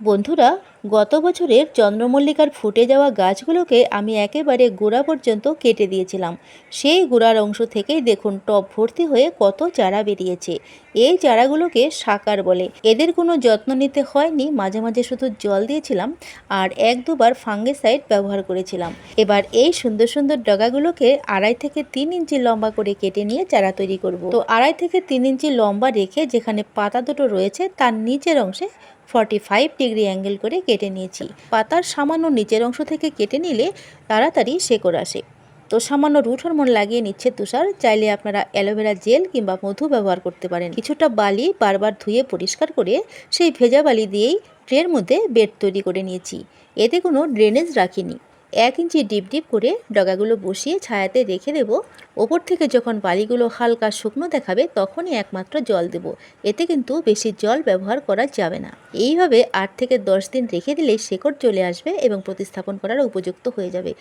বন্ধুরা গত বছরের চন্দ্রমল্লিকার ফুটে যাওয়া গাছগুলোকে আমি একেবারে গোড়া পর্যন্ত কেটে দিয়েছিলাম। সেই গোড়ার অংশ থেকেই দেখুন টব ভর্তি হয়ে কত চারা বেরিয়েছে। এই চারাগুলোকে সাকার বলে। এদের কোনো যত্ন নিতে হয়নি, মাঝে মাঝে শুধু জল দিয়েছিলাম আর এক দুবার ফাঙ্গিসাইড ব্যবহার করেছিলাম। এবার এই সুন্দর সুন্দর ডগাগুলোকে আড়াই থেকে তিন ইঞ্চি লম্বা করে কেটে নিয়ে চারা তৈরি করব। তো আড়াই থেকে তিন ইঞ্চি লম্বা রেখে যেখানে পাতা দুটো রয়েছে, তার নিচের অংশে ফর্টি ফাইভ ডিগ্রি অ্যাঙ্গেল করে কেটে নিয়েছি। পাতার সামান্য নিচের অংশ থেকে কেটে নিলে তাড়াতাড়ি শেকড় আসে। তো সামান্য রুট হরমোন লাগিয়ে নিচ্ছে তুষার, চাইলে আপনারা অ্যালোভেরা জেল কিংবা মধু ব্যবহার করতে পারেন। কিছুটা বালি বারবার ধুয়ে পরিষ্কার করে সেই ভেজা বালি দিয়েই ট্রের মধ্যে বেড তৈরি করে নিয়েছি। এতে কোনো ড্রেনেজ রাখিনি। এক ইঞ্চি ডিপ ডিপ করে ডগাগুলো বসিয়ে ছায়াতে রেখে দেব। ওপর থেকে যখন বালিগুলো হালকা শুকনো দেখাবে, তখনই একমাত্র জল দেব। এতে কিন্তু বেশি জল ব্যবহার করা যাবে না। এইভাবে আট থেকে দশ দিন রেখে দিলেই শেকড় চলে আসবে এবং প্রতিস্থাপন করার উপযুক্ত হয়ে যাবে।